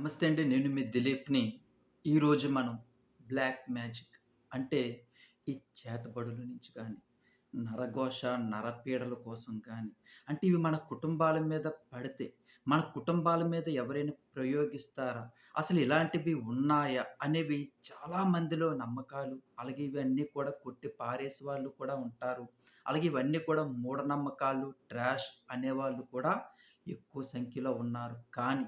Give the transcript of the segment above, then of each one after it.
నమస్తే అండి. నేను మీ దిలీప్‌ని. ఈరోజు మనం బ్లాక్ మ్యాజిక్ అంటే ఈ చేతబడుల నుంచి కానీ నరఘోష, నరపీడల కోసం కానీ, అంటే ఇవి మన కుటుంబాల మీద పడితే, మన కుటుంబాల మీద ఎవరైనా ప్రయోగిస్తారా? అసలు ఇలాంటివి ఉన్నాయా? అనేవి చాలా మందిలో నమ్మకాలు, అలాగే ఇవన్నీ కూడా కొట్టి పారేసే వాళ్ళు కూడా ఉంటారు. అలాగే ఇవన్నీ కూడా మూఢనమ్మకాలు, ట్రాష్ అనేవాళ్ళు కూడా ఎక్కువ సంఖ్యలో ఉన్నారు. కానీ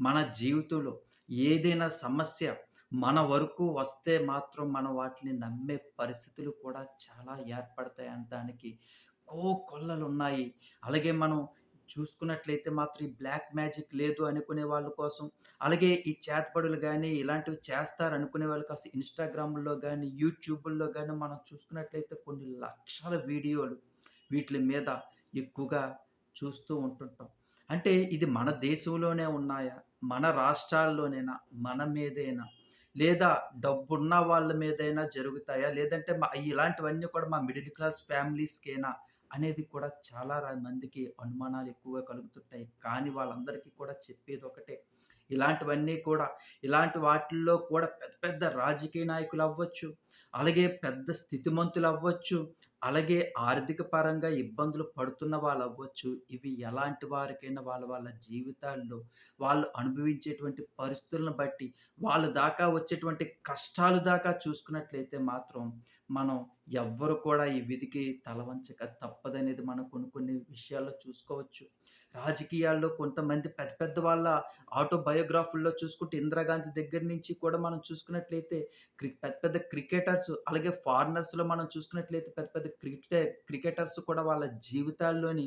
మన జీవితంలో ఏదైనా సమస్య మన వరకు వస్తే మాత్రం మనం వాటిని నమ్మే పరిస్థితులు కూడా చాలా ఏర్పడతాయి అనడానికి కోకొల్లలున్నాయి. అలాగే మనం చూసుకున్నట్లయితే మాత్రం ఈ బ్లాక్ మ్యాజిక్ లేదు అనుకునే వాళ్ళ కోసం, అలాగే ఈ చేతపడులు కానీ ఇలాంటివి చేస్తారనుకునే వాళ్ళు కాస్త ఇన్‌స్టాగ్రామ్‌లో కానీ యూట్యూబ్లో కానీ మనం చూసుకున్నట్లయితే కొన్ని లక్షల వీడియోలు వీటి మీద ఎక్కువగా చూస్తూ ఉంటుంటాం. అంటే ఇది మన దేశంలోనే ఉన్నాయా? మన రాష్ట్రాల్లోనేనా? మన మీదేనా? లేదా డబ్బున్న వాళ్ళ మీదైనా జరుగుతాయా? లేదంటే మా ఇలాంటివన్నీ కూడా మా మిడిల్ క్లాస్ ఫ్యామిలీస్‌కేనా? అనేది కూడా చాలా మందికి అనుమానాలు ఎక్కువగా కలుగుతుంటాయి. కానీ వాళ్ళందరికీ కూడా చెప్పేది ఒకటే ఇలాంటివన్నీ కూడా ఇలాంటి వాటిల్లో కూడా పెద్ద పెద్ద రాజకీయ నాయకులు అవ్వచ్చు అలాగే పెద్ద స్థితిమంతులు అవ్వచ్చు అలాగే ఆర్థిక పరంగా ఇబ్బందులు పడుతున్న వాళ్ళు అవ్వచ్చు. ఇవి ఎలాంటి వారికైనా వాళ్ళ వాళ్ళ జీవితాల్లో వాళ్ళు అనుభవించేటువంటి పరిస్థితులను బట్టి, వాళ్ళ దాకా వచ్చేటువంటి కష్టాలు దాకా చూసుకున్నట్లయితే మాత్రం, మనం ఎవ్వరు కూడా ఈ విధికి తలవంచక తప్పదనేది మనం కొన్ని కొన్ని విషయాల్లో చూసుకోవచ్చు. రాజకీయాల్లో కొంతమంది పెద్ద పెద్ద వాళ్ళ ఆటోబయోగ్రాఫుల్లో చూసుకుంటే ఇందిరాగాంధీ దగ్గర నుంచి కూడా మనం చూసుకున్నట్లయితే క్రి పెద్ద పెద్ద క్రికెటర్స్ అలాగే ఫారినర్స్‌లో మనం చూసుకున్నట్లయితే పెద్ద పెద్ద క్రికె క్రికెటర్స్ కూడా వాళ్ళ జీవితాల్లోని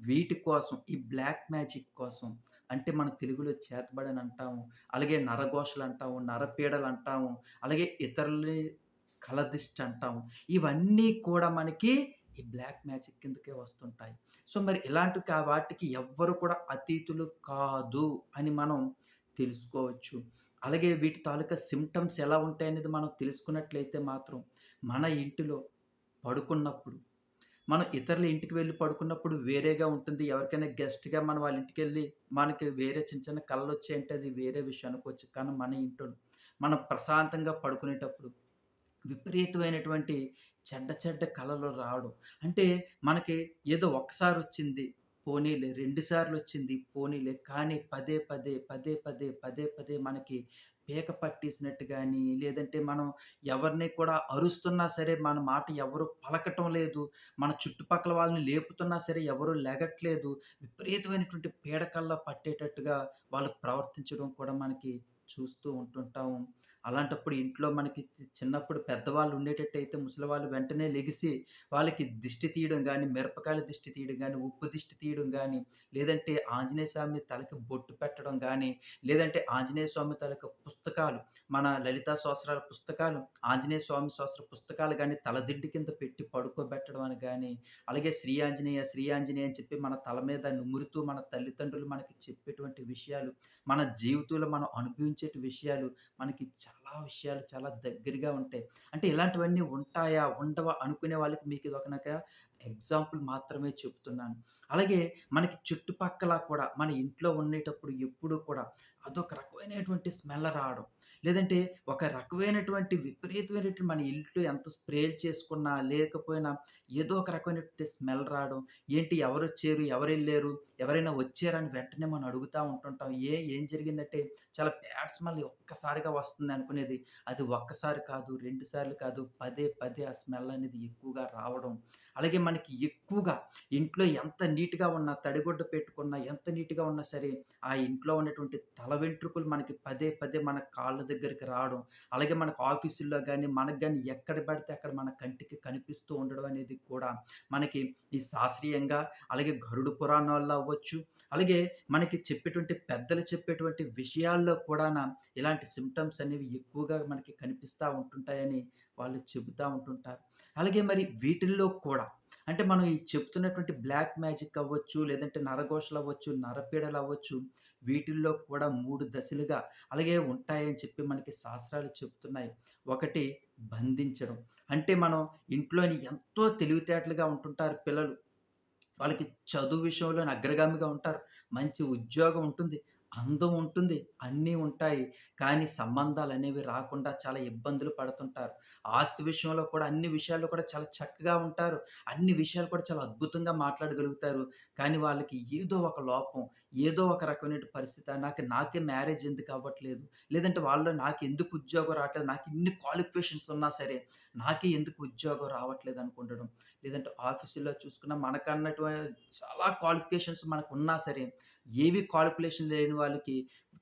వీటి కోసం ఈ బ్లాక్ మ్యాజిక్ కోసం అంటే మన తెలుగులో చేతబడని అంటాము. అలాగే నరఘోషలు అంటాము నరపీడలు అంటాము అలాగే ఇతరులని కలదిష్టి అంటాం ఇవన్నీ కూడా మనకి ఈ బ్లాక్ మ్యాజిక్ కిందకే వస్తుంటాయి. సో, మరి ఇలాంటి వాటికి ఎవ్వరు కూడా అతీతులు కాదు అని మనం తెలుసుకోవచ్చు. అలాగే వీటి తాలూకా సిమ్టమ్స్ ఎలా ఉంటాయనేది మనం తెలుసుకున్నట్లయితే మాత్రం, మన ఇంటిలో పడుకున్నప్పుడు, మనం ఇతరుల ఇంటికి వెళ్ళి పడుకున్నప్పుడు వేరేగా ఉంటుంది. ఎవరికైనా గెస్ట్‌గా మనం వాళ్ళ ఇంటికెళ్ళి మనకి వేరే చిన్న చిన్న కలలొచ్చాయంటే అది వేరే విషయం అనుకోవచ్చు. కానీ మన ఇంట్లో మనం ప్రశాంతంగా పడుకునేటప్పుడు విపరీతమైనటువంటి చెడ్డ చెడ్డ కళలు రావడం. అంటే మనకి ఏదో ఒక్కసారొచ్చింది పోనీలే, రెండుసార్లు వచ్చింది పోనీలే. కానీ పదే పదే, పదే పదే, పదే పదే మనకి పీక పట్టేసినట్టు కానీ లేదంటే మనం ఎవరిని కూడా అరుస్తున్నా సరే మన మాట ఎవరు పలకటం లేదు. మన చుట్టుపక్కల వాళ్ళని లేపుతున్నా సరే ఎవరు లెగట్లేదు. విపరీతమైనటువంటి పీడకల్లా పట్టేటట్టుగా వాళ్ళు ప్రవర్తించడం కూడా మనకి చూస్తూ ఉంటుంటాము. అలాంటప్పుడు ఇంట్లో మనకి చిన్నప్పుడు పెద్దవాళ్ళు ఉండేటట్టు అయితే ముసలివాళ్ళు వెంటనే లెగిసి వాళ్ళకి దిష్టి తీయడం కానీ మిరపకాయల దిష్టి తీయడం కానీ ఉప్పు దిష్టి తీయడం కానీ లేదంటే ఆంజనేయ స్వామి తలకి బొట్టు పెట్టడం కానీ లేదంటే ఆంజనేయ స్వామి తలకి పుస్తకాలు, మన లలితా సహస్రాల పుస్తకాలు, ఆంజనేయ స్వామి సహస్ర పుస్తకాలు కానీ తలదిండి కింద పెట్టి పడుకోబెట్టడం అని కానీ అలాగే శ్రీ ఆంజనేయ, శ్రీ ఆంజనేయ అని చెప్పి మన తల మీద నుమురుతూ మన తల్లిదండ్రులు మనకి చెప్పేటువంటి విషయాలు, మన జీవితంలో మనం అనుభవించేటి విషయాలు మనకి చాలా విషయాలు చాలా దగ్గరగా ఉంటాయి. అంటే ఇలాంటివన్నీ ఉంటాయా? ఉండవా? అనుకునే వాళ్ళకి మీకు ఇది ఒక ఎగ్జాంపుల్ మాత్రమే చెప్తున్నాను. అలాగే మనకి చుట్టుపక్కల కూడా మన ఇంట్లో ఉండేటప్పుడు ఎప్పుడూ కూడా అదొక రకమైనటువంటి స్మెల్ రావడం. లేదంటే ఒక రకమైనటువంటి విపరీతమైనటువంటి మన ఇంట్లో ఎంత స్ప్రే చేసుకున్నా, లేకపోయినా ఏదో ఒక రకమైనటువంటి స్మెల్ రావడం. ఏంటి ఎవరొచ్చేరు ఎవరు వెళ్ళారు ఎవరైనా వచ్చారని వెంటనే మనం అడుగుతూ ఉంటుంటాం. ఏ ఏం జరిగిందంటే చాలా బ్యాడ్ స్మెల్ ఒక్కసారిగా వస్తుంది అనుకునేది. అది ఒక్కసారి కాదు, 2 సార్లు కాదు, పదే పదే ఆ స్మెల్ అనేది ఎక్కువగా రావడం. అలాగే మనకి ఎక్కువగా ఇంట్లో ఎంత నీట్‌గా ఉన్నా, తడిగుడ్డ పెట్టుకున్నా, ఎంత నీట్‌గా ఉన్నా సరే, ఆ ఇంట్లో ఉన్నటువంటి తల వెంట్రుకలు మనకి పదే పదే మన కాళ్ళ దగ్గరికి రావడం. అలాగే మనకు ఆఫీసుల్లో కానీ మనకు కానీ ఎక్కడ పడితే అక్కడ మన కంటికి కనిపిస్తూ ఉండడం అనేది కూడా మనకి ఈ శాస్త్రీయంగా అలాగే గరుడు పురాణాల్లో అవ్వచ్చు, అలాగే మనకి చెప్పేటువంటి పెద్దలు చెప్పేటువంటి విషయాల్లో కూడాన ఇలాంటి సిమ్టమ్స్ అనేవి ఎక్కువగా మనకి కనిపిస్తూ ఉంటుంటాయని వాళ్ళు చెబుతూ ఉంటుంటారు. అలాగే మరి వీటిల్లో కూడా అంటే మనం ఈ చెప్తున్నటువంటి బ్లాక్ మ్యాజిక్ అవ్వచ్చు, లేదంటే నరఘోషలు అవ్వచ్చు నరపీడలు అవ్వచ్చు వీటిల్లో కూడా మూడు దశలుగా అలాగే ఉంటాయని చెప్పి మనకి శాస్త్రాలు చెప్తున్నాయి. ఒకటి బంధించడం. అంటే మనం ఇంట్లోని ఎంతో తెలివితేటలుగా ఉంటుంటారు పిల్లలు. వాళ్ళకి చదువు విషయంలోని అగ్రగామిగా ఉంటారు. మంచి ఉద్యోగం ఉంటుంది. అందం ఉంటుంది. అన్నీ ఉంటాయి. కానీ సంబంధాలు అనేవి రాకుండా చాలా ఇబ్బందులు పడుతుంటారు. ఆస్తి విషయంలో కూడా అన్ని విషయాల్లో కూడా చాలా చక్కగా ఉంటారు. అన్ని విషయాలు కూడా చాలా అద్భుతంగా మాట్లాడగలుగుతారు. కానీ వాళ్ళకి ఏదో ఒక లోపం, ఏదో ఒక రకమైన పరిస్థితి నాకు నాకే మ్యారేజ్ ఎందుకు అవ్వట్లేదు? లేదంటే వాళ్ళు నాకు ఎందుకు ఉద్యోగం రావట్లేదు? నాకు ఇన్ని క్వాలిఫికేషన్స్ ఉన్నా సరే, నాకే ఎందుకు ఉద్యోగం రావట్లేదు అనుకుంటడం. లేదంటే ఆఫీసుల్లో చూసుకున్న మనకన్నటు చాలా క్వాలిఫికేషన్స్ మనకు ఉన్నా సరే, ఏవి క్వాలిఫికేషన్ లేని వాళ్ళకి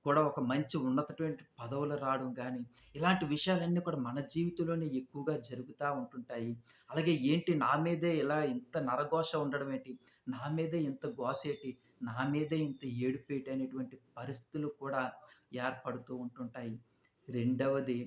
కూడా ఒక మంచి ఉన్నతటువంటి పదవులు రావడం కానీ ఇలాంటి విషయాలన్నీ కూడా మన జీవితంలోనే ఎక్కువగా జరుగుతూ ఉంటుంటాయి. అలాగే ఏంటి నా మీదే ఇలా ఇంత నరఘోష ఉండడం ఏంటి? నా మీదే ఇంత గోసేటి? నా మీదే ఇంత ఏడుపేటి? అనేటువంటి పరిస్థితులు కూడా ఏర్పడుతూ ఉంటుంటాయి. రెండవది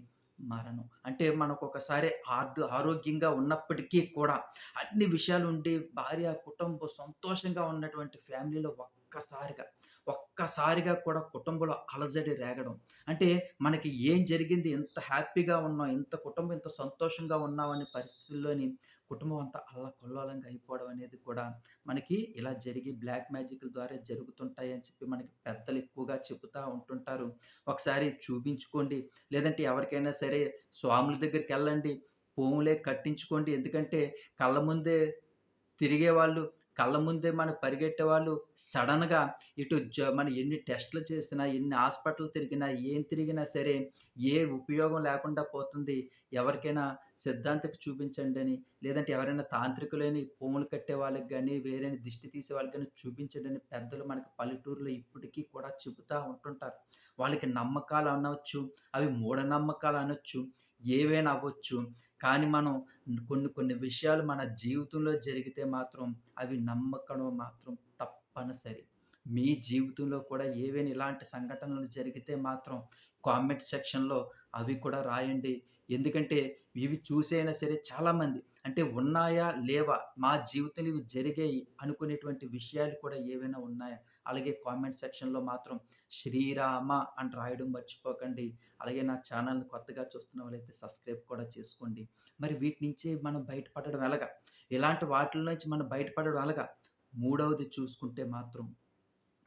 మారను అంటే మనకొకసారి ఆర్ద్ ఆరోగ్యంగా ఉన్నప్పటికీ కూడా అన్ని విషయాలు ఉండి భార్య, కుటుంబం సంతోషంగా ఉన్నటువంటి ఫ్యామిలీలో ఒక్కసారిగా, ఒక్కసారిగా కూడా కుటుంబంలో అలజడి రేగడం. అంటే మనకి ఏం జరిగింది? ఇంత హ్యాపీగా ఉన్నాం. ఇంత కుటుంబం ఇంత సంతోషంగా ఉన్నామనే పరిస్థితుల్లోని కుటుంబం అంతా అల్లకల్లోలంగా అయిపోవడం అనేది కూడా మనకి ఇలా జరిగి బ్లాక్ మ్యాజిక్‌ల ద్వారా జరుగుతుంటాయి అని చెప్పి మనకి పెద్దలు ఎక్కువగా చెబుతూ ఉంటుంటారు. ఒకసారి చూపించుకోండి. లేదంటే ఎవరికైనా సరే స్వాముల దగ్గరికి వెళ్ళండి పోములే కట్టించుకోండి. ఎందుకంటే కళ్ళ ముందే తిరిగే వాళ్ళు కళ్ళ ముందే మనకు పరిగెట్టేవాళ్ళు సడన్గా ఇటు జ మనం ఎన్ని టెస్ట్‌లు చేసినా, ఎన్ని హాస్పిటల్ తిరిగినా, ఏం తిరిగినా సరే ఏ ఉపయోగం లేకుండా పోతుంది. ఎవరికైనా సిద్ధాంతకు చూపించండి అని లేదంటే ఎవరైనా తాంత్రికులని పూములు కట్టే వాళ్ళకి కానీ వేరే దిష్టి తీసే వాళ్ళకి కానీ చూపించండి అని పెద్దలు మనకి పల్లెటూరులో ఇప్పటికీ కూడా చెబుతూ ఉంటుంటారు. వాళ్ళకి నమ్మకాలు అనవచ్చు అవి మూఢనమ్మకాలు అనొచ్చు, ఏవైనా అవ్వచ్చు. కానీ మనం కొన్ని కొన్ని విషయాలు మన జీవితంలో జరిగితే మాత్రం అవి నమ్మకం మాత్రం తప్పనిసరి. మీ జీవితంలో కూడా ఏవైనా ఇలాంటి సంఘటనలు జరిగితే మాత్రం కామెంట్ సెక్షన్‌లో అవి కూడా రాయండి. ఎందుకంటే ఇవి చూసైనా సరే చాలామంది అంటే ఉన్నాయా? లేవా? మా జీవితంలో ఇవి జరిగాయి అనుకునేటువంటి విషయాలు కూడా ఏవైనా ఉన్నాయా? అలాగే కామెంట్ సెక్షన్‌లో మాత్రం శ్రీరామ అని రాయడం మర్చిపోకండి. అలాగే నా ఛానల్‌ని కొత్తగా చూస్తున్న వాళ్ళైతే సబ్స్క్రైబ్ కూడా చేసుకోండి. మరి వీటి నుంచి మనం బయటపడడం ఎలాగా? ఇలాంటి వాటిల నుంచి మనం బయటపడడం ఎలాగా? మూడవది చూసుకుంటే మాత్రం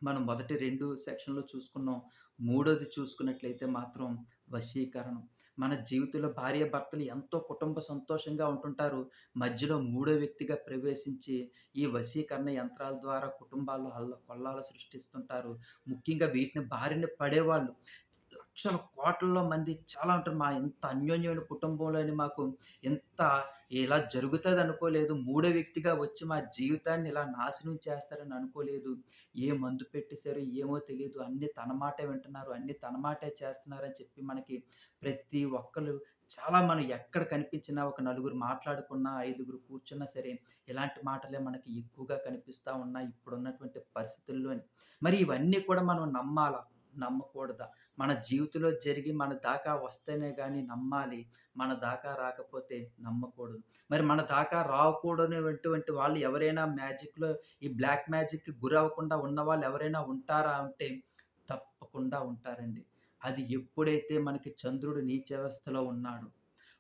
మనం మొదటి రెండు సెక్షన్‌లో చూసుకున్నాం. మూడోది చూసుకున్నట్లయితే మాత్రం వశీకరణం. మన జీవితంలో భార్య భర్తలు ఎంతో కుటుంబ సంతోషంగా ఉంటుంటారు. మధ్యలో మూడో వ్యక్తిగా ప్రవేశించి ఈ వశీకరణ యంత్రాల ద్వారా కుటుంబాల్లో అల్లకొల్లాలు సృష్టిస్తుంటారు. ముఖ్యంగా వీటిని బారిన పడేవాళ్ళు లక్షల కోట్లలో మంది చాలా ఉంటారు. మా ఇంత అన్యోన్యమైన కుటుంబంలోని మాకు ఇంత ఇలా జరుగుతుంది అనుకోలేదు. మూడో వ్యక్తిగా వచ్చి మా జీవితాన్ని ఇలా నాశనం చేస్తారని అనుకోలేదు. ఏ మందు పెట్టేశారో ఏమో తెలియదు అన్ని తన మాటే వింటున్నారు. అన్నీ తన మాటే చేస్తున్నారని చెప్పి మనకి ప్రతి ఒక్కరు చాలా మనం ఎక్కడ కనిపించినా ఒక నలుగురు మాట్లాడుకున్నా, ఐదుగురు కూర్చున్నా సరే ఇలాంటి మాటలే మనకి ఎక్కువగా కనిపిస్తా ఉన్నాయి ఇప్పుడున్నటువంటి పరిస్థితుల్లో మరి ఇవన్నీ కూడా మనం నమ్మాలా? నమ్మకూడదా? మన జీవితంలో జరిగి మన దాకా వస్తేనే కానీ నమ్మాలి. మన దాకా రాకపోతే నమ్మకూడదు. మరి మన దాకా రాకూడనటువంటి వాళ్ళు ఎవరైనా మ్యాజిక్‌లో ఈ బ్లాక్ మ్యాజిక్‌కి గురవ్వకుండా ఉన్నవాళ్ళు ఎవరైనా ఉంటారా అంటే తప్పకుండా ఉంటారండి. అది ఎప్పుడైతే మనకి చంద్రుడు నీచ వ్యవస్థలో ఉన్నాడు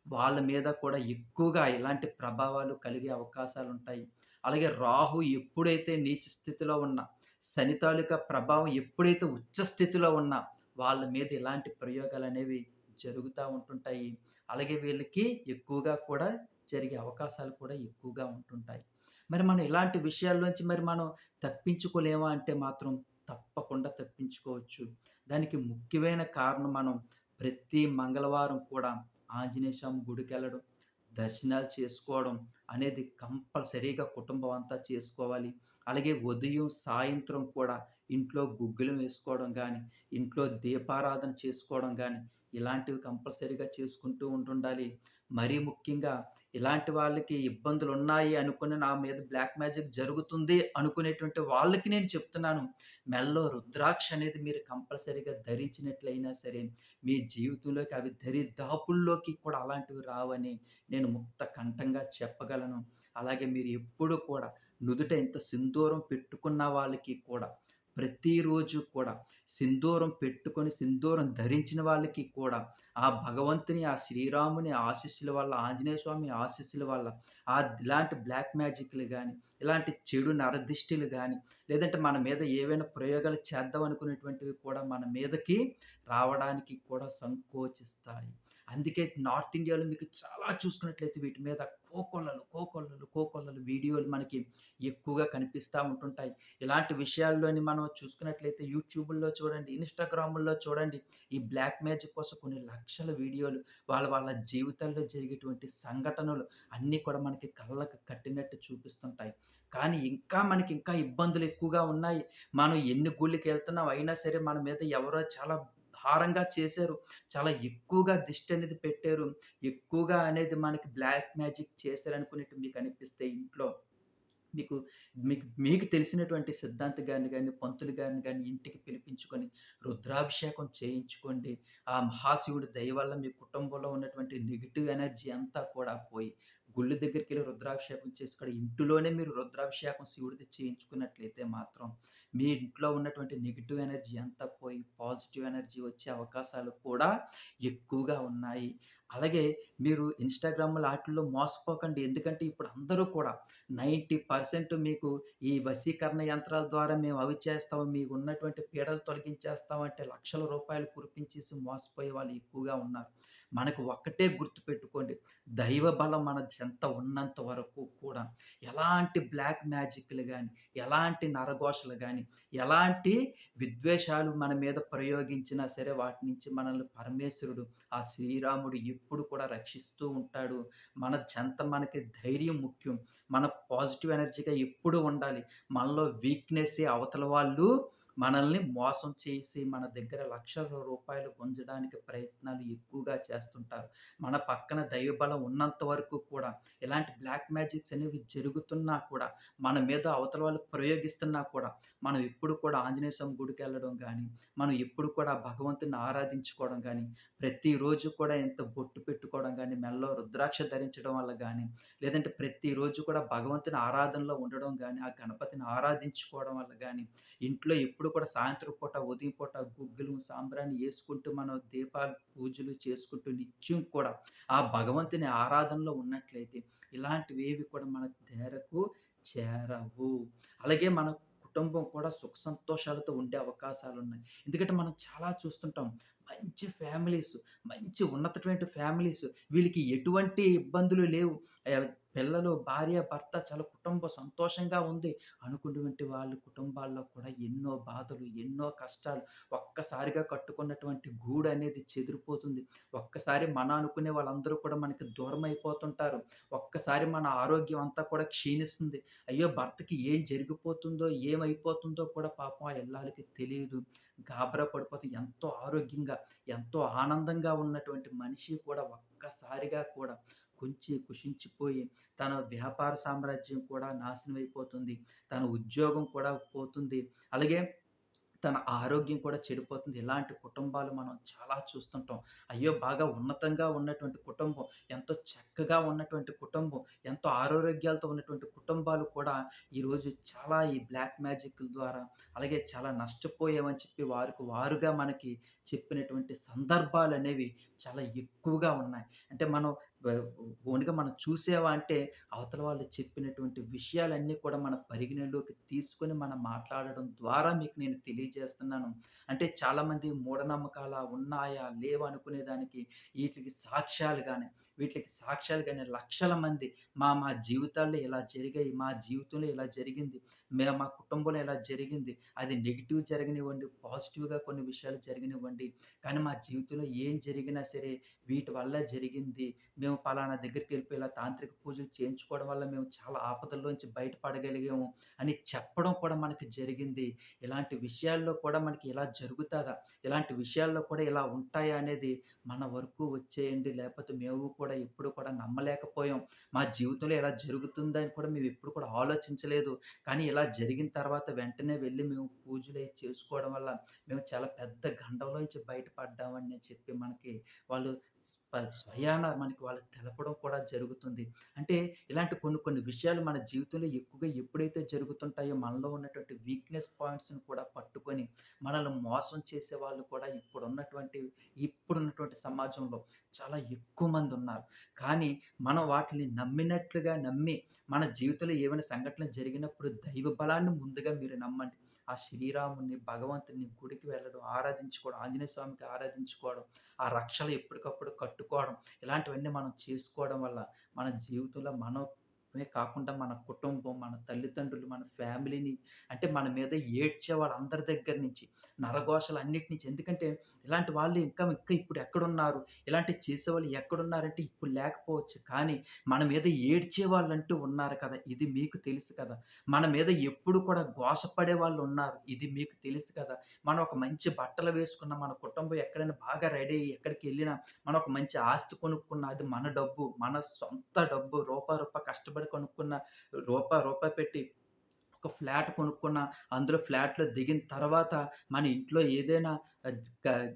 వాళ్ళ మీద కూడా ఎక్కువగా ఇలాంటి ప్రభావాలు కలిగే అవకాశాలు ఉంటాయి అలాగే రాహు ఎప్పుడైతే నీచ స్థితిలో ఉన్నా, శని తాలూకా ప్రభావం ఎప్పుడైతే ఉచ్చ స్థితిలో ఉన్నా వాళ్ళ మీద ఇలాంటి ప్రయోగాలు అనేవి జరుగుతూ ఉంటుంటాయి. అలాగే వీళ్ళకి ఎక్కువగా కూడా జరిగే అవకాశాలు కూడా ఎక్కువగా ఉంటుంటాయి. మరి మనం ఇలాంటి విషయాల్లోంచి మరి మనం తప్పించుకోలేమా అంటే మాత్రం తప్పకుండా తప్పించుకోవచ్చు. దానికి ముఖ్యమైన కారణం మనం ప్రతి మంగళవారం కూడా ఆంజనేయ స్వామి గుడికెళ్ళడం, దర్శనాలు చేసుకోవడం అనేది కంపల్సరీగా కుటుంబం అంతా చేసుకోవాలి. అలాగే ఉదయం, సాయంత్రం కూడా ఇంట్లో గుగ్గులు వేసుకోవడం కానీ ఇంట్లో దీపారాధన చేసుకోవడం కానీ ఇలాంటివి కంపల్సరీగా చేసుకుంటూ ఉంటుండాలి. మరీ ముఖ్యంగా ఇలాంటి వాళ్ళకి ఇబ్బందులు ఉన్నాయి అనుకుని నా మీద బ్లాక్ మ్యాజిక్ జరుగుతుంది అనుకునేటువంటి వాళ్ళకి నేను చెప్తున్నాను. మెల్లో రుద్రాక్ష అనేది మీరు కంపల్సరీగా ధరించినట్లయినా సరే, మీ జీవితంలోకి అవి దరిదాపుల్లోకి కూడా అలాంటివి రావని నేను ముక్త కంఠంగా చెప్పగలను. అలాగే మీరు ఎప్పుడు కూడా నుదుట ఇంత సింధూరం పెట్టుకున్న వాళ్ళకి కూడా ప్రతిరోజు కూడా సింధూరం పెట్టుకొని, సింధూరం ధరించిన వాళ్ళకి కూడా ఆ భగవంతుని, ఆ శ్రీరాముని ఆశీస్సుల వల్ల, ఆంజనేయ స్వామి ఆశీస్సుల వల్ల ఆ ఇలాంటి బ్లాక్ మ్యాజిక్‌లు కానీ ఇలాంటి చెడు నరదిష్టిలు కానీ లేదంటే మన మీద ఏవైనా ప్రయోగాలు చేద్దాం అనుకునేటువంటివి కూడా మన మీదకి రావడానికి కూడా సంకోచిస్తాయి. అందుకే నార్త్ ఇండియాలో మీకు చాలా చూసుకున్నట్లయితే వీటి మీద కోకొల్లలు, కోకొల్లలు, కోకొల్లలు వీడియోలు మనకి ఎక్కువగా కనిపిస్తూ ఉంటుంటాయి. ఇలాంటి విషయాల్లోని మనం చూసుకున్నట్లయితే యూట్యూబ్లో చూడండి, ఇన్‌స్టాగ్రాముల్లో చూడండి. ఈ బ్లాక్ మ్యాజిక్ కోసం కొన్ని లక్షల వీడియోలు వాళ్ళ వాళ్ళ జీవితాల్లో జరిగేటువంటి సంఘటనలు అన్నీ కూడా మనకి కళ్ళకు కట్టినట్టు చూపిస్తుంటాయి. కానీ ఇంకా మనకి ఇంకా ఇబ్బందులు ఎక్కువగా ఉన్నాయి. మనం ఎన్ని గుళ్ళకెళ్తున్నాం అయినా సరే మన మీద ఎవరో చాలా ఆహారంగా చేశారు. చాలా ఎక్కువగా దిష్టి అనేది పెట్టారు. ఎక్కువగా అనేది మనకి బ్లాక్ మ్యాజిక్ చేశారనుకునేట్టు మీకనిపిస్తే ఇంట్లో మీకు మీకు మీకు తెలిసినటువంటి సిద్ధాంత గారిని కానీ పంతులు గారిని కానీ ఇంటికి పిలిపించుకొని రుద్రాభిషేకం చేయించుకోండి. ఆ మహాశివుడి దయ వల్ల మీ కుటుంబంలో ఉన్నటువంటి నెగిటివ్ ఎనర్జీ అంతా కూడా పోయి, గుళ్ళు దగ్గరికెళ్ళి రుద్రాభిషేకం చేసుకోవడం ఇంటిలోనే మీరు రుద్రాభిషేకం శివుడిది చేయించుకున్నట్లయితే మాత్రం, మీ ఇంట్లో ఉన్నటువంటి నెగిటివ్ ఎనర్జీ అంతా పోయి పాజిటివ్ ఎనర్జీ వచ్చే అవకాశాలు కూడా ఎక్కువగా ఉన్నాయి. అలాగే మీరు ఇన్స్టాగ్రామ్ ఆటిల్లో మోసపోకండి. ఎందుకంటే ఇప్పుడు అందరూ కూడా 90% మీకు ఈ వశీకరణ యంత్రాల ద్వారా మేము అవి చేస్తాము మీకు ఉన్నటువంటి పీడలు తొలగించేస్తాం అంటే లక్షల రూపాయలు కురిపించేసి మోసపోయే వాళ్ళు ఎక్కువగా ఉన్నారు. మనకు ఒక్కటే గుర్తుపెట్టుకోండి. దైవ బలం మన చెంత ఉన్నంత వరకు కూడా ఎలాంటి బ్లాక్ మ్యాజిక్‌లు కానీ ఎలాంటి నరఘోషలు కానీ ఎలాంటి విద్వేషాలు మన మీద ప్రయోగించినా సరే వాటి నుంచి మనల్ని పరమేశ్వరుడు, ఆ శ్రీరాముడు ఎప్పుడు కూడా రక్షిస్తూ ఉంటాడు. మన చెంత మనకి ధైర్యం ముఖ్యం. మన పాజిటివ్ ఎనర్జీగా ఎప్పుడు ఉండాలి. మనలో వీక్నెస్ అవతల వాళ్ళు మనల్ని మోసం చేసి మన దగ్గర లక్షల రూపాయలు గుంజడానికి ప్రయత్నాలు ఎక్కువగా చేస్తుంటారు. మన పక్కన దైవబలం ఉన్నంత వరకు కూడా ఇలాంటి బ్లాక్ మ్యాజిక్స్ అనేవి జరుగుతున్నా కూడా, మన మీద అవతల వాళ్ళు ప్రయోగిస్తున్నా కూడా, మనం ఎప్పుడు కూడా ఆంజనేయ స్వామి గుడికి వెళ్ళడం కానీ మనం ఎప్పుడు కూడా భగవంతుని ఆరాధించుకోవడం కానీ ప్రతిరోజు కూడా ఇంత బొట్టు పెట్టుకోవడం కానీ మెల్ల రుద్రాక్ష ధరించడం వల్ల కానీ లేదంటే ప్రతిరోజు కూడా భగవంతుని ఆరాధనలో ఉండడం కానీ ఆ గణపతిని ఆరాధించుకోవడం వల్ల కానీ ఇంట్లో ఎప్పుడు కూడా సాయంత్రం పూట, ఉదయం పూట గుగ్గులు సాంబ్రాన్ని వేసుకుంటూ మనం దీపాలు, పూజలు చేసుకుంటూ నిత్యం కూడా ఆ భగవంతుని ఆరాధనలో ఉన్నట్లయితే ఇలాంటివేవి కూడా మన దేరకు చేరవు. అలాగే మన కుటుంబం కూడా సుఖ సంతోషాలతో ఉండే అవకాశాలు ఉన్నాయి ఎందుకంటే మనం చాలా చూస్తుంటాం. మంచి ఫ్యామిలీస్, మంచి ఉన్నతటువంటి ఫ్యామిలీస్ వీళ్ళకి ఎటువంటి ఇబ్బందులు లేవు. పిల్లలు, భార్య, భర్త చాలా కుటుంబం సంతోషంగా ఉంది అనుకున్నటువంటి వాళ్ళ కుటుంబాల్లో కూడా ఎన్నో బాధలు, ఎన్నో కష్టాలు ఒక్కసారిగా కట్టుకున్నటువంటి గూడనేది చెదిరిపోతుంది. ఒక్కసారి మన అనుకునే వాళ్ళందరూ కూడా మనకి దూరం అయిపోతుంటారు ఒక్కసారి మన ఆరోగ్యం అంతా కూడా క్షీణిస్తుంది. అయ్యో! భర్తకి ఏం జరిగిపోతుందో, ఏమైపోతుందో కూడా పాపం ఆ ఇల్లాలికి తెలియదు గాబరా పడిపోతే ఎంతో ఆరోగ్యంగా, ఎంతో ఆనందంగా ఉన్నటువంటి మనిషి కూడా ఒక్కసారిగా కూడా కుంచి కుషించిపోయి, తన వ్యాపార సామ్రాజ్యం కూడా నాశనమైపోతుంది. తన ఉద్యోగం కూడా పోతుంది. అలాగే తన ఆరోగ్యం కూడా చెడిపోతుంది. ఇలాంటి కుటుంబాలు మనం చాలా చూస్తుంటాం. అయ్యో! బాగా ఉన్నతంగా ఉన్నటువంటి కుటుంబం, ఎంతో చక్కగా ఉన్నటువంటి కుటుంబం, ఎంతో ఆరోగ్యాలతో ఉన్నటువంటి కుటుంబాలు కూడా ఈరోజు చాలా ఈ బ్లాక్ మ్యాజిక్‌ల ద్వారా అలాగే చాలా నష్టపోయామని చెప్పి వారికి వారుగా మనకి చెప్పినటువంటి సందర్భాలు అనేవి చాలా ఎక్కువగా ఉన్నాయి. అంటే మనం ఓన్‌గా మనం చూసేవా అంటే అవతల వాళ్ళు చెప్పినటువంటి విషయాలన్నీ కూడా మన పరిగణలోకి తీసుకొని మనం మాట్లాడడం ద్వారా మీకు నేను తెలియజేస్తున్నాను. అంటే చాలామంది మూఢనమ్మకాలు ఉన్నాయా? లేవా? అనుకునే దానికి వీటికి సాక్ష్యాలు కానీ వీటికి సాక్ష్యాలు కానీ లక్షల మంది మా మా జీవితాల్లో ఇలా జరిగాయి. మా జీవితంలో ఇలా జరిగింది. మే మా కుటుంబంలో ఇలా జరిగింది. అది నెగిటివ్ జరగనివ్వండి, పాజిటివ్‌గా కొన్ని విషయాలు జరగనివ్వండి. కానీ మా జీవితంలో ఏం జరిగినా సరే వీటి వల్ల జరిగింది. మేము పలానా దగ్గరికెళ్ళిపోయి ఇలా తాంత్రిక పూజలు చేయించుకోవడం వల్ల మేము చాలా ఆపదల్లోంచి బయటపడగలిగాము అని చెప్పడం కూడా మనకి జరిగింది. ఇలాంటి విషయాల్లో కూడా మనకి ఇలా జరుగుతుందా ఇలాంటి విషయాల్లో కూడా ఇలా ఉంటాయా? అనేది మన వరకు వచ్చేయండి. లేకపోతే మేము కూడా ఎప్పుడు కూడా నమ్మలేకపోయాం. మా జీవితంలో ఇలా జరుగుతుందని కూడా మేము ఎప్పుడు కూడా ఆలోచించలేదు. కానీ ఇలా జరిగిన తర్వాత వెంటనే వెళ్ళి మేము పూజలయి చేసుకోవడం వల్ల మేము చాలా పెద్ద గండంలోంచి బయటపడ్డామని చెప్పి మనకి వాళ్ళు స్వయాన మనకి వాళ్ళకి తెలపడం కూడా జరుగుతుంది. అంటే ఇలాంటి కొన్ని కొన్ని విషయాలు మన జీవితంలో ఎక్కువగా ఎప్పుడైతే జరుగుతుంటాయో మనలో ఉన్నటువంటి వీక్‌నెస్ పాయింట్స్‌ని కూడా పట్టుకొని మనల్ని మోసం చేసే వాళ్ళు కూడా ఇప్పుడున్నటువంటి ఇప్పుడున్నటువంటి సమాజంలో చాలా ఎక్కువ మంది ఉన్నారు కానీ మనం వాటిని నమ్మినట్లుగా నమ్మి మన జీవితంలో ఏవైనా సంఘటనలు జరిగినప్పుడు దైవ బలాన్ని ముందుగా మీరు నమ్మండి. ఆ శ్రీరాముని భగవంతుని గుడికి వెళ్ళడం, ఆరాధించుకోవడం, ఆంజనేయ స్వామికి ఆరాధించుకోవడం, ఆ రక్షలు ఎప్పటికప్పుడు కట్టుకోవడం, ఇలాంటివన్నీ మనం చేసుకోవడం వల్ల మన జీవితంలో మాత్రమే కాకుండా మన కుటుంబం, మన తల్లిదండ్రులు, మన ఫ్యామిలీని అంటే మన మీద ఏడ్చే వాళ్ళందరి దగ్గర నుంచి, నరఘోషలన్నిటి నుంచి ఎందుకంటే ఇలాంటి వాళ్ళు ఇంకా ఇంకా ఇప్పుడు ఎక్కడున్నారు? ఇలాంటి చేసేవాళ్ళు ఎక్కడున్నారంటే ఇప్పుడు లేకపోవచ్చు. కానీ మన మీద ఏడ్చే వాళ్ళంటూ ఉన్నారు కదా! ఇది మీకు తెలుసు కదా! మన మీద ఎప్పుడు కూడా ఘోషపడే వాళ్ళున్నారు. ఇది మీకు తెలుసు కదా! మనం ఒక మంచి బట్టలు వేసుకున్న మన కుటుంబం ఎక్కడైనా బాగా రెడీ అయ్యి ఎక్కడికెళ్ళినా మనం ఒక మంచి ఆస్తి కొనుక్కున్న అది మన డబ్బు. మన సొంత డబ్బు రూపా, రూపా కష్టపడి కొనుక్కున్న రూపా, రూపాయి పెట్టి ఒక ఫ్లాట్ కొనుక్కున్న, అందులో ఫ్లాట్‌లో దిగిన తర్వాత మన ఇంట్లో ఏదైనా ఆహ్,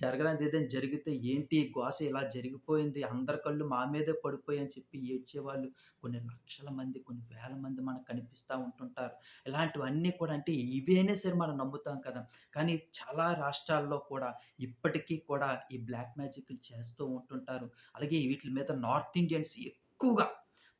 జరగనిది ఏదైనా జరిగితే ఏంటి గోస ఇలా జరిగిపోయింది. అందరి కళ్ళు మా మీదే పడిపోయాయని చెప్పి ఏడ్చేవాళ్ళు కొన్ని లక్షల మంది, కొన్ని వేల మంది మనకు కనిపిస్తా ఉంటుంటారు. ఇలాంటివన్నీ కూడా అంటే ఇవేనే సరే మనం నమ్ముతాం కదా! కానీ చాలా రాష్ట్రాల్లో కూడా ఇప్పటికీ కూడా ఈ బ్లాక్ మ్యాజిక్‌లు చేస్తూ ఉంటుంటారు. అలాగే వీటి మీద నార్త్ ఇండియన్స్ ఎక్కువగా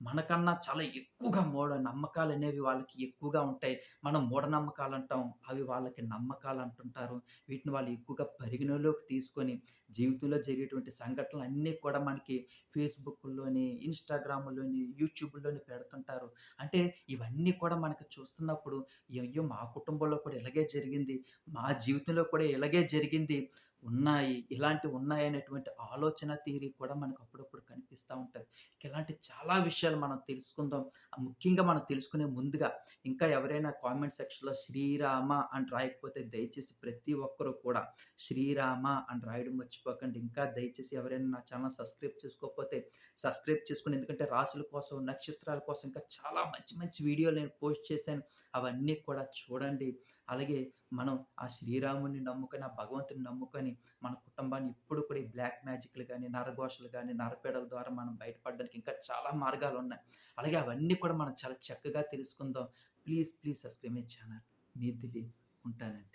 మనకన్నా చాలా ఎక్కువగా మూఢ నమ్మకాలు అనేవి వాళ్ళకి ఎక్కువగా ఉంటాయి. మనం మూఢనమ్మకాలు అంటాం అవి వాళ్ళకి నమ్మకాలు అంటుంటారు వీటిని వాళ్ళు ఎక్కువగా పరిగణలోకి తీసుకొని జీవితంలో జరిగేటువంటి సంఘటనలు అన్నీ కూడా మనకి ఫేస్బుక్లోని ఇన్స్టాగ్రామ్లోని యూట్యూబ్లోని పెడుతుంటారు. అంటే ఇవన్నీ కూడా మనకు చూస్తున్నప్పుడు అయ్యో! మా కుటుంబంలో కూడా ఇలాగే జరిగింది. మా జీవితంలో కూడా ఇలాగే జరిగింది. ఉన్నాయి. ఇలాంటివి ఉన్నాయనేటువంటి ఆలోచన తీరి కూడా మనకు అప్పుడప్పుడు కనిపిస్తూ ఉంటుంది ఇలాంటి చాలా విషయాలు మనం తెలుసుకుందాం. ముఖ్యంగా మనం తెలుసుకునే ముందుగా ఇంకా ఎవరైనా కామెంట్ సెక్షన్‌లో శ్రీరామ అని రాయకపోతే దయచేసి ప్రతి ఒక్కరు కూడా శ్రీరామ అని రాయడం మర్చిపోకండి. ఇంకా దయచేసి ఎవరైనా నా ఛానల్ సబ్స్క్రైబ్ చేసుకోకపోతే సబ్స్క్రైబ్ చేసుకుని ఎందుకంటే రాసుల కోసం, నక్షత్రాల కోసం ఇంకా చాలా మంచి మంచి వీడియోలు నేను పోస్ట్ చేశాను. అవన్నీ కూడా చూడండి. అలాగే మనం ఆ శ్రీరాముడిని నమ్ముకొని, ఆ భగవంతుని నమ్ముకొని మన కుటుంబాన్ని ఎప్పుడు కూడా ఈ బ్లాక్ మ్యాజిక్‌లు కానీ నరఘోషలు కానీ నరపీడల ద్వారా మనం బయటపడడానికి ఇంకా చాలా మార్గాలు ఉన్నాయి అలాగే అవన్నీ కూడా మనం చాలా చక్కగా తెలుసుకుందాం. Please, please subscribe my channel. మీ దిలీప్ ఉంటానండి.